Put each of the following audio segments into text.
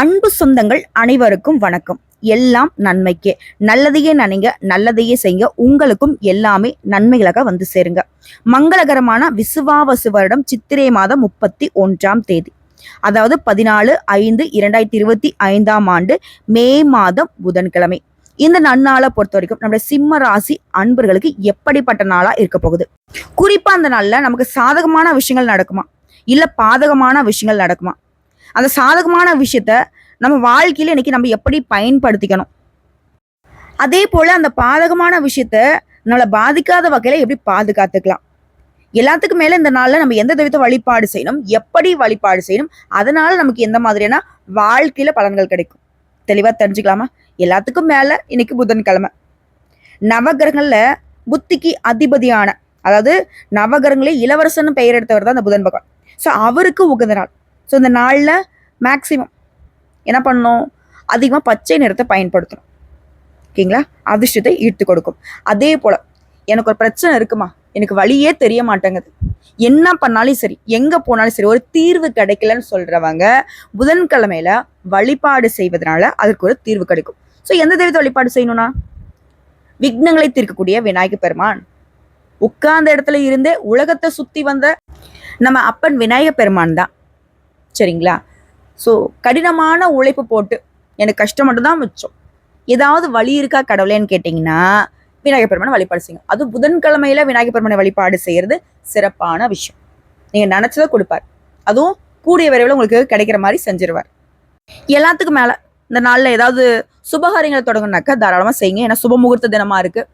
அன்பு சொந்தங்கள் அனைவருக்கும் வணக்கம். எல்லாம் நன்மைக்கே. நல்லதையே நினைங்க நல்லதையே செய்யுங்க. உங்களுக்கும் எல்லாமே நன்மைகளாக வந்து சேருங்க. மங்களகரமான விசுவாவசு வருடம் சித்திரை மாதம் முப்பத்தி ஒன்றாம் தேதி. அதாவது பதினாலு ஐந்து இரண்டாயிரத்தி இருபத்தி ஐந்தாம் ஆண்டு மே மாதம் புதன்கிழமை. இந்த நன்னாளை பொறுத்த வரைக்கும் நம்முடைய சிம்ம ராசி அன்பர்களுக்கு எப்படிப்பட்ட நாளா இருக்க போகுது? குறிப்பா அந்த நாள்ல நமக்கு சாதகமான விஷயங்கள் நடக்குமா? இல்ல பாதகமான விஷயங்கள் நடக்குமா? அந்த சாதகமான விஷயத்த நம்ம வாழ்க்கையில இன்னைக்கு நம்ம எப்படி பயன்படுத்திக்கணும்? அதே போல அந்த பாதகமான விஷயத்த நம்மளை பாதிக்காத வகையில எப்படி பாதுகாத்துக்கலாம்? எல்லாத்துக்கும் மேல இந்த நாள்ல நம்ம எந்த தெய்வத்தை வழிபாடு செய்யணும்? எப்படி வழிபாடு செய்யணும்? அதனால நமக்கு எந்த மாதிரியான வாழ்க்கையில பலன்கள் கிடைக்கும்? தெளிவா தெரிஞ்சுக்கலாமா? எல்லாத்துக்கும் மேல இன்னைக்கு புதன்கிழமை. நவகிரகங்கள்ல புத்திக்கு அதிபதியான அதாவது நவகிரகங்களே இளவரசன் பெயர் எடுத்தவர் தான் அந்த புதன் பகவான். ஸோ அவருக்கு உகந்த நாள். ஸோ இந்த நாளில் மேக்ஸிமம் என்ன பண்ணணும்? அதிகமாக பச்சை நிறத்தை பயன்படுத்தணும். ஓகேங்களா? அதிர்ஷ்டத்தை ஈர்த்து கொடுக்கும். அதே போல் எனக்கு ஒரு பிரச்சனை இருக்குமா? எனக்கு வழியே தெரிய மாட்டேங்குது. என்ன பண்ணாலும் சரி எங்கே போனாலும் சரி ஒரு தீர்வு கிடைக்கலன்னு சொல்கிறவங்க புதன்கிழமையில வழிபாடு செய்வதனால அதற்கு ஒரு தீர்வு கிடைக்கும். ஸோ எந்த தெய்வத்தை வழிபாடு செய்யணும்னா? விக்னங்களை தீர்க்கக்கூடிய விநாயக பெருமான். உட்கார்ந்த இடத்துல இருந்தே உலகத்தை சுற்றி வந்த நம்ம அப்பன் விநாயக பெருமான் தான். சரிங்களா? ஸோ கடினமான உழைப்பு போட்டு எனக்கு கஷ்டம் மட்டும்தான் மிச்சம். ஏதாவது வழி இருக்கா கடவுளேன்னு கேட்டிங்கன்னா விநாயகர் பெருமானை வழிபாடு செய்யும். அது புதன்கிழமையில விநாயகர் பெருமானை வழிபாடு செய்கிறது சிறப்பான விஷயம். நீங்கள் நினச்சதை கொடுப்பார். அதுவும் கூடிய விரைவில் உங்களுக்கு கிடைக்கிற மாதிரி செஞ்சிருவார். எல்லாத்துக்கும் மேலே இந்த நாளில் ஏதாவது சுபகாரியங்களை தொடங்குனாக்கா தாராளமாக செய்யுங்க. ஏன்னா சுபமுகூர்த்த தினமாக இருக்குது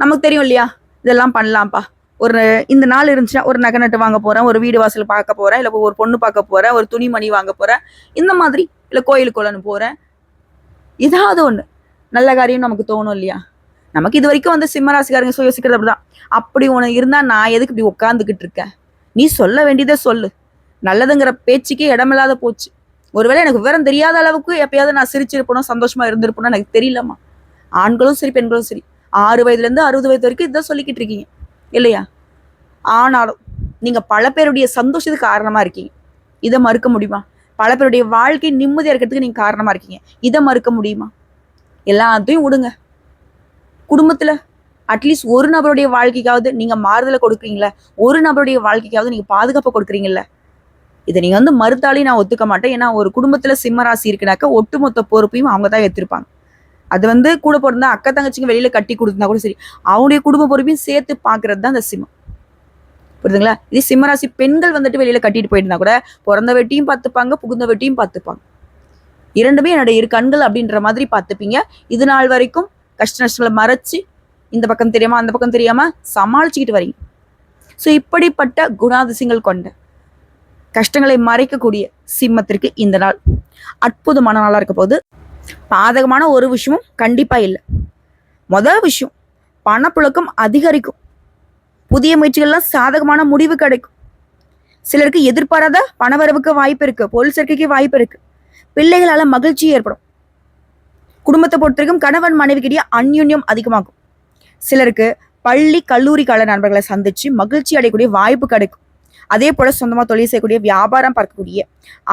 நமக்கு தெரியும் இல்லையா? இதெல்லாம் பண்ணலாம்ப்பா. ஒரு இந்த நாள் இருந்துச்சுன்னா ஒரு நகை நட்டு வாங்க போறேன் ஒரு வீடு வாசல் பார்க்க போறேன் இல்லை ஒரு பொண்ணு பார்க்க போறேன் ஒரு துணிமணி வாங்க போறேன் இந்த மாதிரி இல்லை கோயிலுக்குள்ளன்னு போறேன். ஏதாவது ஒன்று நல்ல காரியம் நமக்கு தோணும் இல்லையா? நமக்கு இது வரைக்கும் வந்து சிம்மராசிக்காரங்க சோ யோசிக்கிறது அப்படிதான். அப்படி உனக்கு இருந்தா நான் எதுக்கு இப்படி உட்காந்துக்கிட்டு இருக்கேன்? நீ சொல்ல வேண்டியதை சொல்லு. நல்லதுங்கிற பேச்சுக்கே இடமில்லாத போச்சு. ஒருவேளை எனக்கு விவரம் தெரியாத அளவுக்கு எப்பயாவது நான் சிரிச்சிருப்பணும் சந்தோஷமா இருந்திருப்பணும் எனக்கு தெரியலம்மா. ஆண்களும் சரி பெண்களும் சரி. ஆறு வயதுல இருந்து அறுபது வயது வரைக்கும் இதான் சொல்லிக்கிட்டு இருக்கீங்க. இல்லையா? ஆனாலும் நீங்கள் பல பேருடைய சந்தோஷத்துக்கு காரணமாக இருக்கீங்க. இதை மறுக்க முடியுமா? பல பேருடைய வாழ்க்கை நிம்மதியாக இருக்கிறதுக்கு நீங்கள் காரணமாக இருக்கீங்க. இதை மறுக்க முடியுமா? எல்லாத்தையும் விடுங்க. குடும்பத்தில் அட்லீஸ்ட் ஒரு நபருடைய வாழ்க்கைக்காவது நீங்கள் மாறுதலை கொடுக்குறீங்களா ஒரு நபருடைய வாழ்க்கைக்காவது நீங்கள் பாதுகாப்பு கொடுக்குறீங்கல்ல இதை நீங்கள் வந்து மறுத்தாலையும் நான் ஒத்துக்க மாட்டேன். ஏன்னா ஒரு குடும்பத்தில் சிம்மராசி இருக்குனாக்கா ஒட்டுமொத்த பொறுப்பையும் அவங்க தான் எடுத்திருப்பாங்க அது வந்து கூட பிறந்தா அக்கா தங்கச்சிங்க வெளியில கட்டி கொடுத்துருந்தா கூட சரி அவங்களுடைய குடும்ப பொறுப்பையும் சேர்த்து பாக்குறது தான் அந்த சிம்மம். புரியுதுங்களா? இதே சிம்மராசி பெண்கள் வந்துட்டு வெளியில கட்டிட்டு போயிருந்தா கூட பிறந்த வெட்டியும் பார்த்துப்பாங்க புகுந்த வெட்டியும் பார்த்துப்பாங்க. இரண்டுமே என்னுடைய இரு கண்கள் அப்படின்ற மாதிரி பார்த்துப்பீங்க. இது நாள் வரைக்கும் கஷ்ட நஷ்டங்களை மறைச்சு இந்த பக்கம் தெரியாம அந்த பக்கம் தெரியாம சமாளிச்சுக்கிட்டு வரீங்க. ஸோ இப்படிப்பட்ட குணாதிசயங்கள் கொண்ட கஷ்டங்களை மறைக்கக்கூடிய சிம்மத்திற்கு இந்த நாள் அற்புதமான நாளாக இருக்க போது பாதகமான ஒரு விஷயமும் கண்டிப்பா இல்லை. முதல் விஷயம் பணப்புழக்கம் அதிகரிக்கும். புதிய முயற்சிகள்லாம் சாதகமான முடிவு கிடைக்கும். சிலருக்கு எதிர்பாராத பணவரவுக்கு வாய்ப்பு இருக்கு பொருள் சேர்க்கைக்கு வாய்ப்பு இருக்கு. பிள்ளைகளால மகிழ்ச்சி ஏற்படும். குடும்பத்தை பொறுத்த வரைக்கும் கணவன் மனைவிக்கிடையே அந்யுன்யம் அதிகமாகும். சிலருக்கு பள்ளி கல்லூரி கால நண்பர்களை சந்திச்சு மகிழ்ச்சி அடையக்கூடிய வாய்ப்பு கிடைக்கும். அதே போல் சொந்தமாக தொழில் செய்யக்கூடிய வியாபாரம் பார்க்கக்கூடிய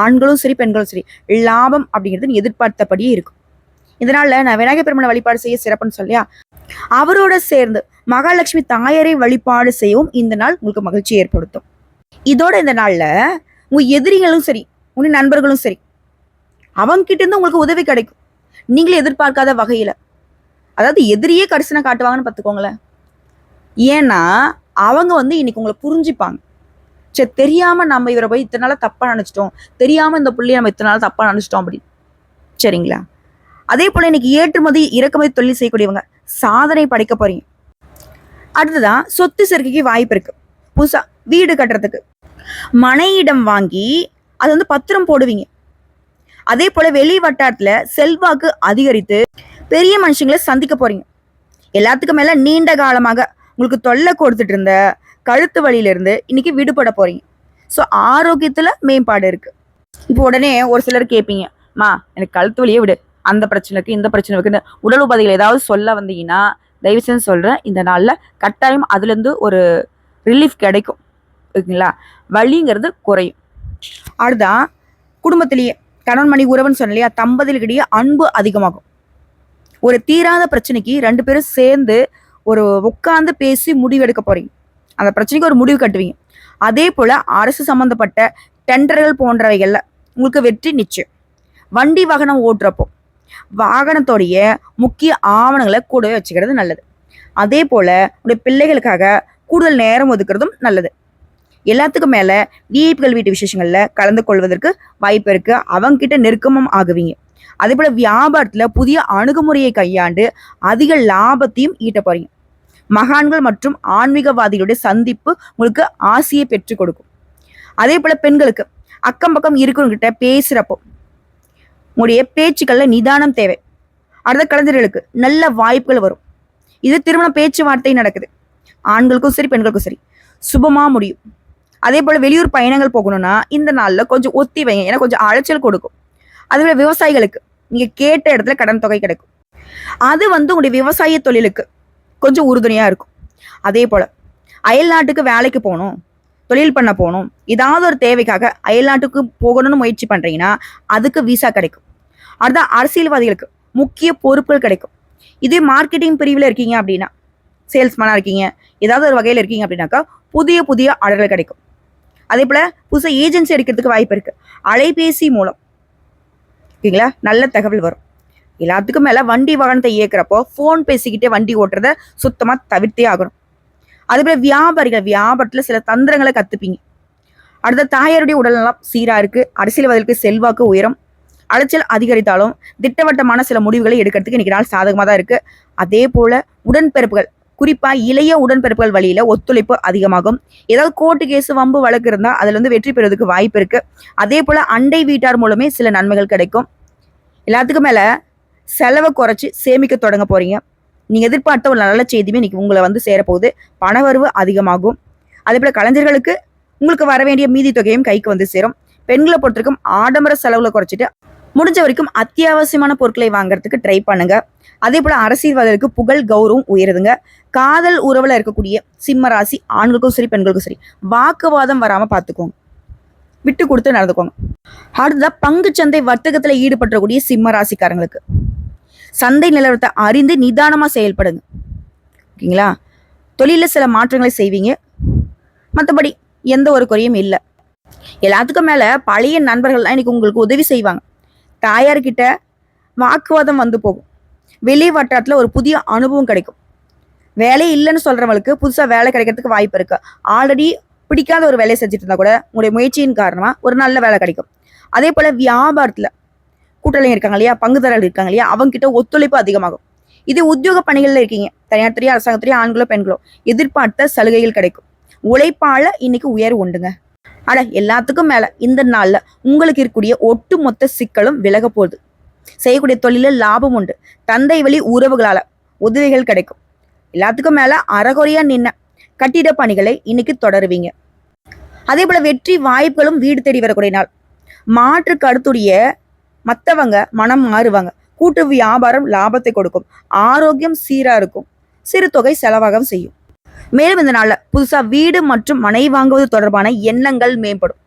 ஆண்களும் சரி பெண்களும் சரி லாபம் அப்படிங்கிறது எதிர்பார்த்தபடியே இருக்கும். இதனால நான் விநாயகர் பெருமனை வழிபாடு செய்ய சிறப்புன்னு சொல்லியா? அவரோட சேர்ந்து மகாலட்சுமி தாயாரை வழிபாடு செய்யவும் இந்த நாள் உங்களுக்கு மகிழ்ச்சி ஏற்படுத்தும். இதோட இந்த நாள்ல உங்க எதிரிகளும் சரி உங்க நண்பர்களும் சரி அவங்க கிட்ட இருந்து உங்களுக்கு உதவி கிடைக்கும். நீங்களே எதிர்பார்க்காத வகையில. அதாவது எதிரியே கரிசனை காட்டுவாங்கன்னு பார்த்துக்கோங்களேன். ஏன்னா அவங்க வந்து இன்னைக்கு உங்களை புரிஞ்சுப்பாங்க. சரி தெரியாம நம்ம இவரை போய் இத்தனை நாளா தப்பா நினைச்சிட்டோம். தெரியாம இந்த புள்ளியை நம்ம இத்தனை நாள் தப்பா நினைச்சிட்டோம் அப்படின்னு சரிங்களா? அதே போல இன்னைக்கு ஏற்றுமதி இறக்குமதி தொழில் செய்யக்கூடியவங்க சாதனை படைக்க போறீங்க. அடுத்ததான் சொத்து சேர்க்கைக்கு வாய்ப்பு இருக்கு. புதுசா வீடு கட்டுறதுக்கு. மனையிடம் வாங்கி அது வந்து பத்திரம் போடுவீங்க. அதே போல வெளி வட்டாரத்துல செல்வாக்கு அதிகரித்து பெரிய மனுஷங்களை சந்திக்க போறீங்க. எல்லாத்துக்கும் மேல நீண்ட காலமாக உங்களுக்கு தொல்லை கொடுத்துட்டு இருந்த கழுத்து வலியிலிருந்து இன்னைக்கு விடுபட போறீங்க. ஸோ ஆரோக்கியத்துல மேம்பாடு இருக்கு. இப்போ உடனே ஒரு சிலர் கேட்பீங்க மா எனக்கு கழுத்து வலியே விடு. அந்த பிரச்சனை இருக்கு இந்த பிரச்சனை இருக்குன்னு உடல் உபாதைகள் ஏதாவது சொல்ல வந்தீங்கன்னா தயவு செஞ்சு சொல்கிறேன் இந்த நாளில் கட்டாயம் அதுலேருந்து ஒரு ரிலீஃப் கிடைக்கும். ஓகேங்களா? வலிங்கிறது குறையும். அடுதான் குடும்பத்திலேயே கணவன் மணி உறவுன்னு சொன்ன இல்லையா தம்பதிகளுக்கிடையே அன்பு அதிகமாகும். ஒரு தீராத பிரச்சனைக்கு ரெண்டு பேரும் சேர்ந்து ஒரு உட்காந்து பேசி முடிவெடுக்க போகிறீங்க போறீங்க. அந்த பிரச்சனைக்கு ஒரு முடிவு கட்டுவீங்க. அதே போல் அரசு சம்மந்தப்பட்ட டெண்டர்கள் போன்றவைகளில் உங்களுக்கு வெற்றி நிச்சயம். வண்டி வாகனம் ஓட்டுறப்போ வாகனத்தோடைய முக்கிய ஆவணங்களை கூடவே வச்சுக்கிறது நல்லது. அதே போல் உடைய பிள்ளைகளுக்காக கூடுதல் நேரம் ஒதுக்கிறதும் நல்லது. எல்லாத்துக்கும் மேலே விஐபிகள் வீட்டு விசேஷங்களில் கலந்து கொள்வதற்கு வாய்ப்பு இருக்குது அவங்கக்கிட்ட நெருக்கமும் ஆகுவீங்க. அதே போல் வியாபாரத்தில் புதிய அணுகுமுறையை கையாண்டு அதிக லாபத்தையும் ஈட்ட போகிறீங்க மகான்கள் மற்றும் ஆன்மீகவாதிகளுடைய சந்திப்பு உங்களுக்கு ஆசையை பெற்றுக் கொடுக்கும். அதே போல பெண்களுக்கு அக்கம் பக்கம் இருக்கிறவங்கிட்ட பேசுறப்போ உங்களுடைய பேச்சுக்கள்ல நிதானம் தேவை. அடுத்த கலைஞர்களுக்கு நல்ல வாய்ப்புகள் வரும். இது திருமண பேச்சுவார்த்தை நடக்குது. ஆண்களுக்கும் சரி பெண்களுக்கும் சரி. சுபமா முடியும். அதே போல வெளியூர் பயணங்கள் போகணும்னா இந்த நாள்ல கொஞ்சம் ஒத்தி வைங்க. ஏன்னா கொஞ்சம் அலைச்சல் கொடுக்கும். அதே போல விவசாயிகளுக்கு நீங்க கேட்ட இடத்துல கடன் தொகை கிடைக்கும். அது வந்து உங்களுடைய விவசாய தொழிலுக்கு கொஞ்சம் உறுதுணையாக இருக்கும். அதே போல் அயல் நாட்டுக்கு வேலைக்கு போகணும் தொழில் பண்ண போகணும் ஏதாவது ஒரு தேவைக்காக அயல் நாட்டுக்கு போகணும்னு முயற்சி பண்ணுறீங்கன்னா அதுக்கு விசா கிடைக்கும். அடுத்த அரசியல்வாதிகளுக்கு முக்கிய பொறுப்புகள் கிடைக்கும். இதே மார்க்கெட்டிங் பிரிவில் இருக்கீங்க அப்படின்னா சேல்ஸ்மேனாக இருக்கீங்க ஏதாவது ஒரு வகையில் இருக்கீங்க அப்படின்னாக்கா புதிய புதிய ஆர்டர்கள் கிடைக்கும். அதே போல் புதுசாக ஏஜென்சி எடுக்கிறதுக்கு வாய்ப்பு இருக்குது அலைபேசி மூலம் ஓகேங்களா? நல்ல தகவல் வரும். எல்லாத்துக்கும் மேலே வண்டி வாகனத்தை இயக்குறப்போ ஃபோன் பேசிக்கிட்டே வண்டி ஓட்டுறத சுத்தமாக தவிர்த்தே ஆகணும். அதுபோல் வியாபாரிகள் வியாபாரத்தில் சில தந்திரங்களை கற்றுப்பீங்க அடுத்த தாயாருடைய உடல்நலம் சீராக இருக்குது அரசியல்வாதிகளுக்கு செல்வாக்கு உயரம் அலைச்சல் அதிகரித்தாலும் திட்டவட்டமான சில முடிவுகளை எடுக்கிறதுக்கு இன்னைக்கு நாள் சாதகமாக தான் இருக்கு. அதே போல உடன்பிறப்புகள் குறிப்பா இளைய உடன்பிறப்புகள் வழியில ஒத்துழைப்பு அதிகமாகும். ஏதாவது கோர்ட்டு கேஸ் வம்பு வழக்கு இருந்தா அதுல இருந்து வெற்றி பெறுவதற்கு வாய்ப்பு இருக்கு. அதே போல அண்டை வீட்டார் மூலமே சில நன்மைகள் கிடைக்கும். எல்லாத்துக்கும் மேலே செலவை குறைச்சி சேமிக்க தொடங்க போறீங்க. நீங்கள் எதிர்பார்த்த ஒரு நல்ல செய்தியுமே இன்னைக்கு உங்களை வந்து சேரப்போகுது. பணவரவு அதிகமாகும். அதே போல் கலைஞர்களுக்கு உங்களுக்கு வர வேண்டிய மீதி தொகையும் கைக்கு வந்து சேரும். பெண்களை பொறுத்தவரைக்கும் ஆடம்பர செலவில் குறைச்சிட்டு முடிஞ்ச வரைக்கும் அத்தியாவசியமான பொருட்களை வாங்குறதுக்கு ட்ரை பண்ணுங்க. அதே போல் அரசியல்வாதிகளுக்கு புகழ் கௌரவம் உயருதுங்க. காதல் உறவில் இருக்கக்கூடிய சிம்ம ராசி ஆண்களுக்கும் சரி பெண்களுக்கும் சரி வாக்குவாதம் வராமல் பார்த்துக்கோங்க விட்டு கொடுத்து நடந்துக்கோங்க. அடுத்ததா பங்குச்சந்தை வர்த்தகத்துல ஈடுபட்டக்கூடிய சிம்ம ராசிக்காரங்களுக்கு. சந்தை நிலவரத்தை அறிந்து நிதானமா செயல்படுங்க. ஓகேங்களா? தொழிலில் சில மாற்றங்களை செய்வீங்க. மற்றபடி எந்த ஒரு குறையும் இல்லை. எல்லாத்துக்கும் மேலே பழைய நண்பர்கள்லாம் இன்னைக்கு உங்களுக்கு உதவி செய்வாங்க. தாயார்கிட்ட வாக்குவாதம் வந்து போகும். வெளி வட்டாரத்தில் ஒரு புதிய அனுபவம் கிடைக்கும். வேலை இல்லைன்னு சொல்கிறவங்களுக்கு புதுசாக வேலை கிடைக்கிறதுக்கு வாய்ப்பு இருக்குது ஆல்ரெடி பிடிக்காத ஒரு வேலையை செஞ்சுட்டு இருந்தால் கூட உங்களுடைய முயற்சியின் காரணமா ஒரு நல்ல வேலை கிடைக்கும். அதே போல வியாபாரத்துல கூட்டலையும் இருக்காங்க இல்லையா? பங்குதாரர்கள் இருக்காங்க இல்லையா? அவங்ககிட்ட ஒத்துழைப்பு அதிகமாகும். இது உத்தியோக பணிகளில் இருக்கீங்க. தனியார் துறையோ அரசாங்கத்துறையோ ஆண்களோ பெண்களோ எதிர்பார்த்த சலுகைகள் கிடைக்கும். உழைப்பால இன்னைக்கு உயர்வு உண்டுங்க. அட எல்லாத்துக்கும் மேல இந்த நாள்ல உங்களுக்கு இருக்கக்கூடிய ஒட்டுமொத்த சிக்கலும் விலக போகுது. செய்யக்கூடிய தொழில லாபம் உண்டு. தந்தை வழி உறவுகளால உதவிகள் கிடைக்கும். எல்லாத்துக்கும் மேல அறகுறையா நின்ன கட்டிட பணிகளை இன்னைக்கு தொடருவீங்க. அதே போல வெற்றி வாய்ப்புகளும் வீடு தேடி வரக்கூடிய நாள். மாற்று கருத்துடைய மற்றவங்க மனம் மாறுவாங்க. கூட்டு வியாபாரம் லாபத்தை கொடுக்கும். ஆரோக்கியம் சீரா இருக்கும். சிறு தொகை செலவாகவும் செய்யும். மேலும் இந்த நாளில் புதுசா வீடு மற்றும் மனை வாங்குவது தொடர்பான எண்ணங்கள் மேம்படும்.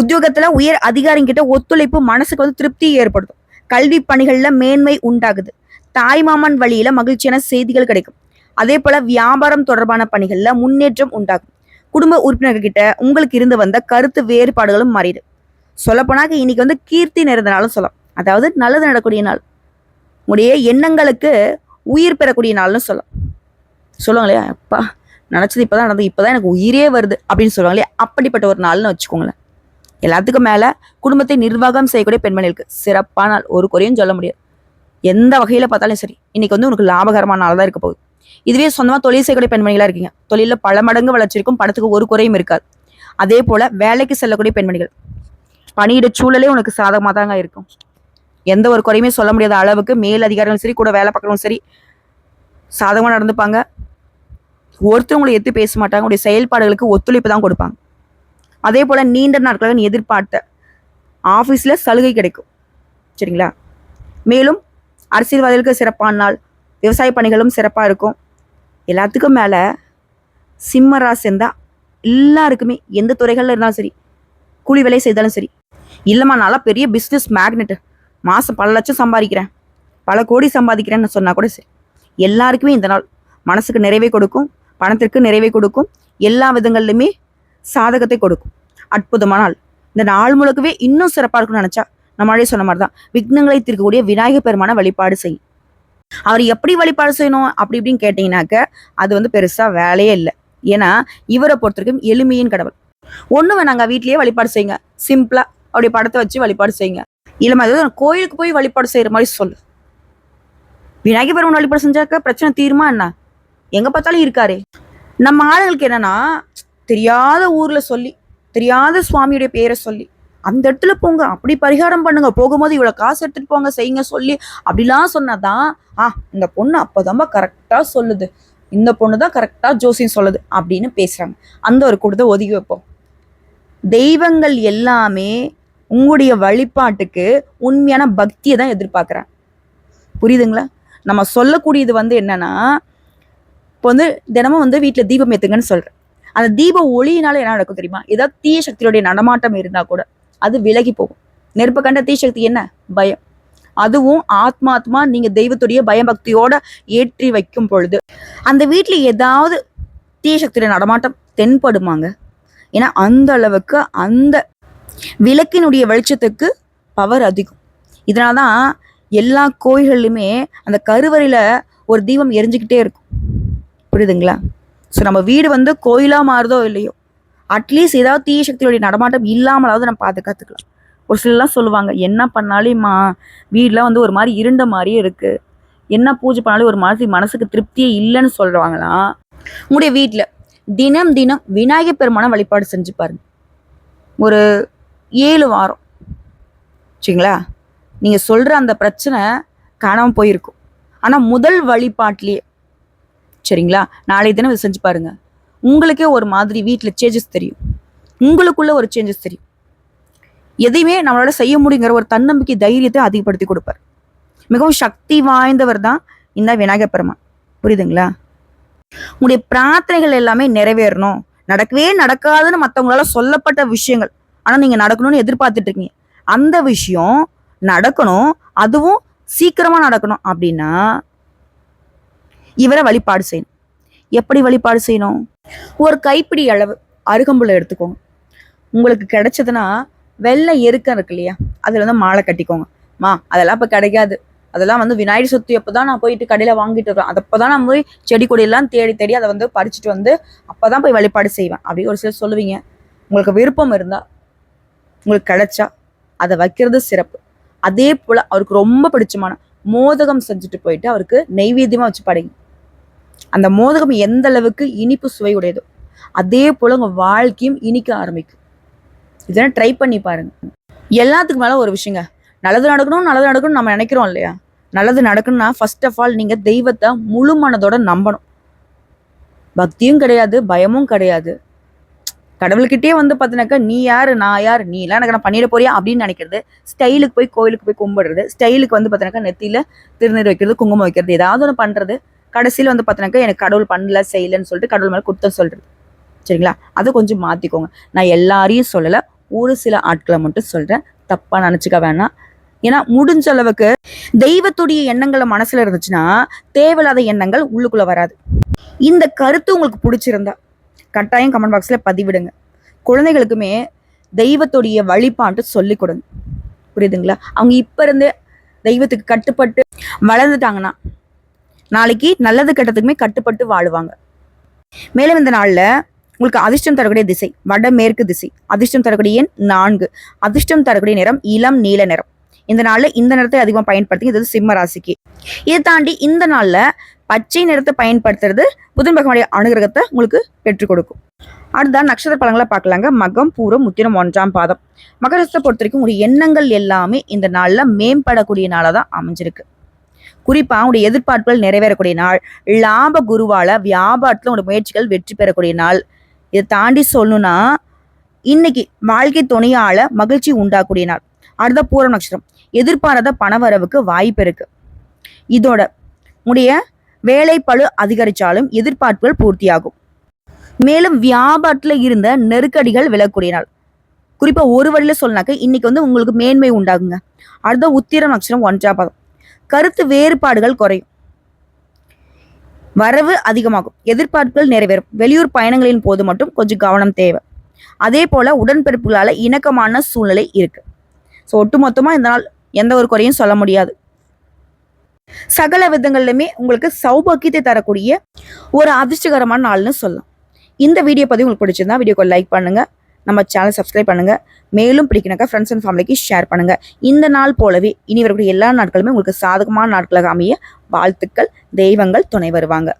உத்தியோகத்துல உயர் அதிகாரிங்கிட்ட ஒத்துழைப்பு மனசுக்கு வந்து திருப்தி ஏற்படுத்தும். கல்வி பணிகள்ல மேன்மை உண்டாகுது. தாய்மாமன் வழியில மகிழ்ச்சியான செய்திகள் கிடைக்கும். அதே போல வியாபாரம் தொடர்பான பணிகளில் முன்னேற்றம் உண்டாகும். குடும்ப உறுப்பினர்கிட்ட உங்களுக்கு இருந்து வந்த கருத்து வேறுபாடுகளும் மாறிடு சொல்லப்போனாக்க இன்னைக்கு வந்து கீர்த்தி நிறைந்த நாளும் சொல்லலாம். அதாவது நல்லது நடக்கூடிய நாள். உடைய எண்ணங்களுக்கு உயிர் பெறக்கூடிய நாள்னு சொல்லலாம். சொல்லுவாங்க இல்லையா? அப்பா நினச்சது இப்போதான் நடந்தது இப்போதான் எனக்கு உயிரே வருது அப்படின்னு சொல்லுவாங்க இல்லையா? அப்படிப்பட்ட ஒரு நாள்னு வச்சுக்கோங்களேன். எல்லாத்துக்கும் மேலே குடும்பத்தை நிர்வாகம் செய்யக்கூடிய பெண்மணிகளுக்கு சிறப்பான நாள். ஒரு குறையும் சொல்ல முடியாது. எந்த வகையில் பார்த்தாலும் சரி இன்னைக்கு வந்து உனக்கு லாபகரமான நாள் தான் இருக்க போகுது. இதுவே சொந்தமாக தொழில் செய்யக்கூடிய பெண்மணிகளாக இருக்கீங்க. தொழிலில் பல மடங்கு வளர்ச்சி இருக்கும். பணத்துக்கு ஒரு குறையும் இருக்காது. அதே போல் வேலைக்கு செல்லக்கூடிய பெண்மணிகள். பணியிட சூழலே உனக்கு சாதகமாக தாங்க இருக்கும். எந்த ஒரு குறையுமே சொல்ல முடியாத அளவுக்கு மேல் அதிகாரிகளும் சரி கூட வேலை பார்க்குறவங்களும் சரி சாதகமாக நடந்துப்பாங்க. ஒருத்தவங்களை எத்து பேச மாட்டாங்க. உடைய செயல்பாடுகளுக்கு ஒத்துழைப்பு தான் கொடுப்பாங்க. அதே போல் நீண்ட நாட்களாக நீ எதிர்பார்த்த ஆஃபீஸில் சலுகை கிடைக்கும். சரிங்களா? மேலும் அரசியல்வாதிகளுக்கு சிறப்பான நாள் விவசாய பணிகளும் சிறப்பாக இருக்கும். எல்லாத்துக்கும் மேலே சிம்ம ராசி எல்லாருக்குமே எந்த துறைகளில் இருந்தாலும் சரி கூலி வேலை செய்தாலும் சரி இல்லைம்மா நல்லா பெரிய பிஸ்னஸ் மேக்னெட் மாதம் பல லட்சம் சம்பாதிக்கிறேன். பல கோடி சம்பாதிக்கிறேன்னு சொன்னால் கூட சரி. எல்லாருக்குமே இந்த நாள் மனசுக்கு நிறைவை கொடுக்கும் பணத்திற்கு நிறைவை கொடுக்கும் எல்லா விதங்கள்லையுமே சாதகத்தை கொடுக்கும். அற்புதமான நாள். இந்த நாள் முழுக்கவே இன்னும் சிறப்பாக இருக்கும்னு நினச்சா நம்மளே சொன்ன மாதிரி தான் விக்னங்களை தீர்க்கக்கூடிய விநாயகர் பெருமான வழிபாடு செய்யும். அவர் எப்படி வழிபாடு செய்யணும்? அப்படி இப்படின்னு கேட்டீங்கன்னாக்க அது வந்து பெருசாக வேலையே இல்லை. ஏன்னா இவரை பொறுத்தவரைக்கும் எளிமையின் கடவுள். ஒன்று வேணாங்க வீட்லேயே வழிபாடு செய்யுங்க. சிம்பிளா அப்படி படத்தை வச்சு வழிபாடு செய்யுங்க. இல்லைம்மா ஏதோ கோயிலுக்கு போய் வழிபாடு செய்யற மாதிரி சொல்லு. விநாயகர் பெருமன் வழிபாடு செஞ்சாக்க பிரச்சனை தீருமா என்ன? எங்க பார்த்தாலும் இருக்காரே. நம்ம ஆளுங்களுக்கு என்னன்னா தெரியாத ஊர்ல சொல்லி தெரியாத சுவாமியுடைய பேரை சொல்லி அந்த இடத்துல போங்க. அப்படி பரிகாரம் பண்ணுங்க. போகும்போது இவ்வளோ காசு எடுத்துகிட்டு போங்க செய்யுங்க சொல்லி. அப்படிலாம் சொன்னாதான் ஆ இந்த பொண்ணு அப்போதாம்பா கரெக்டாக சொல்லுது. இந்த பொண்ணு தான் கரெக்டாக ஜோசியம் சொல்லுது அப்படின்னு பேசுகிறாங்க அந்த ஒரு கூட்டத்தை ஒதுக்கி வைப்போம். தெய்வங்கள் எல்லாமே உங்களுடைய வழிபாட்டுக்கு உண்மையான பக்தியை தான் எதிர்பார்க்குறேன் புரியுதுங்களா? நம்ம சொல்லக்கூடியது வந்து என்னன்னா இப்போ வந்து தினமும் வந்து வீட்டில் தீபம் ஏற்றுங்கன்னு சொல்கிறேன் அந்த தீப ஒளியினால என்ன நடக்கும் தெரியுமா? ஏதாவது தீய சக்தியுடைய நடமாட்டம் இருந்தால் கூட. அது விலகி போகும். நெருப்பு கண்ட தீசக்தி என்ன? பயம். அதுவும் ஆத்மாத்மா நீங்க தெய்வத்துடைய பயபக்தியோட ஏற்றி வைக்கும் பொழுது. அந்த வீட்டுல ஏதாவது தீய நடமாட்டம் தென்படுமாங்க? ஏன்னா அந்த அளவுக்கு அந்த விளக்கினுடைய வெளிச்சத்துக்கு பவர் அதிகம். இதனால தான் எல்லா கோயில்கள்லையுமே அந்த கருவறையில ஒரு தீபம் எரிஞ்சுக்கிட்டே இருக்கும். புரியுதுங்களா? ஸோ நம்ம வீடு வந்து கோயிலாக மாறுதோ இல்லையோ அட்லீஸ்ட் ஏதாவது தீய சக்தியுடைய நடமாட்டம் இல்லாமலாவது நம்ம பாதுகாத்துக்கலாம் ஒரு சிலர்லாம் சொல்லுவாங்க என்ன பண்ணாலும்மா வீடெலாம் வந்து ஒரு மாதிரி இருண்ட மாதிரியே இருக்குது என்ன பூஜை பண்ணாலும் ஒரு மாதிரி மனசுக்கு திருப்தியே இல்லைன்னு சொல்கிறாங்களாம் உங்களுடைய வீட்டில் தினம் தினம் விநாயகர் பெருமான வழிபாடு செஞ்சு பாருங்க. ஒரு ஏழு வாரம். சரிங்களா? நீங்கள் சொல்கிற அந்த பிரச்சனை காணாமல் போயிருக்கும். ஆனால் முதல் வழிபாட்டிலேயே சரிங்களா? நாளை தினம் இதை செஞ்சு பாருங்கள் உங்களுக்கே ஒரு மாதிரி வீட்டில் சேஞ்சஸ் தெரியும். உங்களுக்குள்ள ஒரு சேஞ்சஸ் தெரியும். எதையுமே நம்மளால செய்ய முடியுங்கிற ஒரு தன்னம்பிக்கை தைரியத்தை அதிகப்படுத்தி கொடுப்பார். மிகவும் சக்தி வாய்ந்தவர் தான் இந்த விநாயகர் பெருமான். புரியுதுங்களா? உங்களுடைய பிரார்த்தனைகள் எல்லாமே நிறைவேறணும். நடக்கவே நடக்காதுன்னு மற்றவங்களால சொல்லப்பட்ட விஷயங்கள். ஆனால் நீங்க நடக்கணும்னு எதிர்பார்த்துட்டு இருக்கீங்க. அந்த விஷயம் நடக்கணும். அதுவும் சீக்கிரமா நடக்கணும். அப்படின்னா இவரை வழிபாடு செய்யணும். எப்படி வழிபாடு செய்யணும்? ஒரு கைப்பிடி அளவு அருகம்புல எடுத்துக்கோங்க. உங்களுக்கு கிடைச்சதுன்னா வெள்ளை எருக்கம் இருக்கு இல்லையா? அதுல வந்து மாலை கட்டிக்கோங்க. மா அதெல்லாம் இப்ப கிடைக்காது. அதெல்லாம் வந்து விநாயகர் சதுர்த்தி அப்பதான் நான் போயிட்டு கடையில வாங்கிட்டு வருவேன். அதப்பதான் நான் போய் செடி கொடியெல்லாம் தேடி தேடி அதை வந்து பறிச்சுட்டு வந்து அப்பதான் போய் வழிபாடு செய்வேன். அப்படி ஒரு சிலர் சொல்லுவீங்க. உங்களுக்கு விருப்பம் இருந்தா உங்களுக்கு கிடைச்சா அதை வைக்கிறது சிறப்பு. அதே போல அவருக்கு ரொம்ப பிடிச்சமான மோதகம் செஞ்சுட்டு போயிட்டு அவருக்கு நெய்வேத்தியமா வச்சு படைங்க. அந்த மோதகம் எந்த அளவுக்கு இனிப்பு சுவை உடையதோ அதே போல உங்க வாழ்க்கையும் இனிக்க ஆரம்பிக்கும். இதெல்லாம் ட்ரை பண்ணி பாருங்க. எல்லாத்துக்கு மேல ஒரு விஷயங்க. நல்லது நடக்கணும் நல்லது நடக்கணும் நம்ம நினைக்கிறோம் இல்லையா? நல்லது நடக்கணும்னா ஃபர்ஸ்ட் ஆஃப் ஆல் நீங்க தெய்வத்தை முழு மனதோட நம்பணும். பக்தியும் கிடையாது பயமும் கிடையாது. கடவுள்கிட்டயே வந்து பார்த்தினாக்கா நீ யாரு நான் யார்? நீ எல்லாம் எனக்கு நான் பண்ணிட போறியா? அப்படின்னு நினைக்கிறது ஸ்டைலுக்கு போய் கோயிலுக்கு போய் கும்பிடுறது ஸ்டைலுக்கு வந்து பார்த்தினாக்கா நெத்தியில் திருநீர் வைக்கிறது குங்குமம் வைக்கிறது ஏதாவது ஒன்று பண்றது கடைசியில் வந்து பார்த்தினாக்கா எனக்கு கடவுள் பண்ணல செய்யலன்னு சொல்லிட்டு கடவுள் மேலே குத்தம் சொல்றது. சரிங்களா? அதை கொஞ்சம் மாத்திக்கோங்க. நான் எல்லாரையும் சொல்லலை ஒரு சில ஆட்களை மட்டும் சொல்றேன். தப்பா நினச்சிக்க வேணாம். ஏன்னா முடிஞ்ச அளவுக்கு தெய்வத்துடைய எண்ணங்களை மனசுல இருந்துச்சுன்னா தேவையில்லாத எண்ணங்கள் உள்ளுக்குள்ள வராது. இந்த கருத்து உங்களுக்கு பிடிச்சிருந்தா கட்டாயம் கமெண்ட் பாக்ஸ்ல பதிவிடுங்க. குழந்தைகளுக்குமே தெய்வத்துடைய வழிபாட்டு சொல்லி கொடுங்க. புரியுதுங்களா? அவங்க இப்ப இருந்தே தெய்வத்துக்கு கட்டுப்பட்டு வளர்ந்துட்டாங்கன்னா நாளைக்கு நல்லது கெட்டதுக்குமே கட்டுப்பட்டு வாழுவாங்க. மேலும் இந்த நாளில் உங்களுக்கு அதிர்ஷ்டம் தரக்கூடிய திசை வடமேற்கு திசை. அதிர்ஷ்டம் தரக்கூடிய எண் நான்கு. அதிர்ஷ்டம் தரக்கூடிய நிறம் இளம் நீல நிறம். இந்த நாளில் இந்த நிறத்தை அதிகமாக பயன்படுத்தி இது சிம்ம ராசிக்கு. இதை தாண்டி இந்த நாளில் பச்சை நிறத்தை பயன்படுத்துறது புதன் பகவானுடைய அனுகிரகத்தை உங்களுக்கு பெற்றுக் கொடுக்கும். அடுத்ததான் நட்சத்திர பழங்களை பார்க்கலாங்க. மகம் பூரம் முத்திரம் ஒன்றாம் பாதம். மகரத்தை பொறுத்த வரைக்கும் உங்களுடைய எண்ணங்கள் எல்லாமே இந்த நாளில் மேம்படக்கூடிய நாளாக தான் அமைஞ்சிருக்கு. குறிப்பா உங்களுடைய எதிர்பார்ப்புகள் நிறைவேறக்கூடிய நாள். லாப குருவால வியாபாரத்துல உங்களுடைய முயற்சிகள் வெற்றி பெறக்கூடிய நாள். இதை தாண்டி சொல்லணும்னா இன்னைக்கு வாழ்க்கை துணையால மகிழ்ச்சி உண்டாக்கூடிய நாள். அடுத்த பூரம் நட்சத்திரம். எதிர்பாராத பணவரவுக்கு வாய்ப்பு இருக்கு. இதோட உடைய வேலை பளு அதிகரிச்சாலும் எதிர்பார்ப்புகள் பூர்த்தியாகும். மேலும் வியாபாரத்தில் இருந்த நெருக்கடிகள் விலக்கூடிய நாள். குறிப்பாக ஒரு வழியில் சொன்னாக்க இன்னைக்கு வந்து உங்களுக்கு மேன்மை உண்டாகுங்க. அடுத்த உத்திர நட்சத்திரம் ஒன்றாம் பாதம். கருத்து வேறுபாடுகள் குறையும். வரவு அதிகமாகும். எதிர்பார்ப்புகள் நிறைவேறும். வெளியூர் பயணங்களின் போது மட்டும் கொஞ்சம் கவனம் தேவை. அதே போல உடன்பிறப்புகளால் இணக்கமான சூழ்நிலை இருக்கு. ஸோ ஒட்டுமொத்தமாக இந்த நாள் எந்த ஒரு குறையும் சொல்ல முடியாது. சகல விதங்கள்லையுமே உங்களுக்கு சௌபாக்கியத்தை தரக்கூடிய ஒரு அதிர்ஷ்டகரமான நாள்னு சொல்லலாம். இந்த வீடியோ பதிவு உங்களுக்கு பிடிச்சிருந்தா வீடியோக்கு லைக் பண்ணுங்கள் நம்ம சேனல் சப்ஸ்கிரைப் பண்ணுங்கள் மேலும் பிடிக்கணக்கா ஃப்ரெண்ட்ஸ் அண்ட் ஃபேமிலிக்கு ஷேர் பண்ணுங்கள் இந்த நாள் போலவே இனி வரக்கூடிய எல்லா நாட்களுமே உங்களுக்கு சாதகமான நாட்களாக அமைய வாழ்த்துக்கள் தெய்வங்கள் துணை வருவாங்க.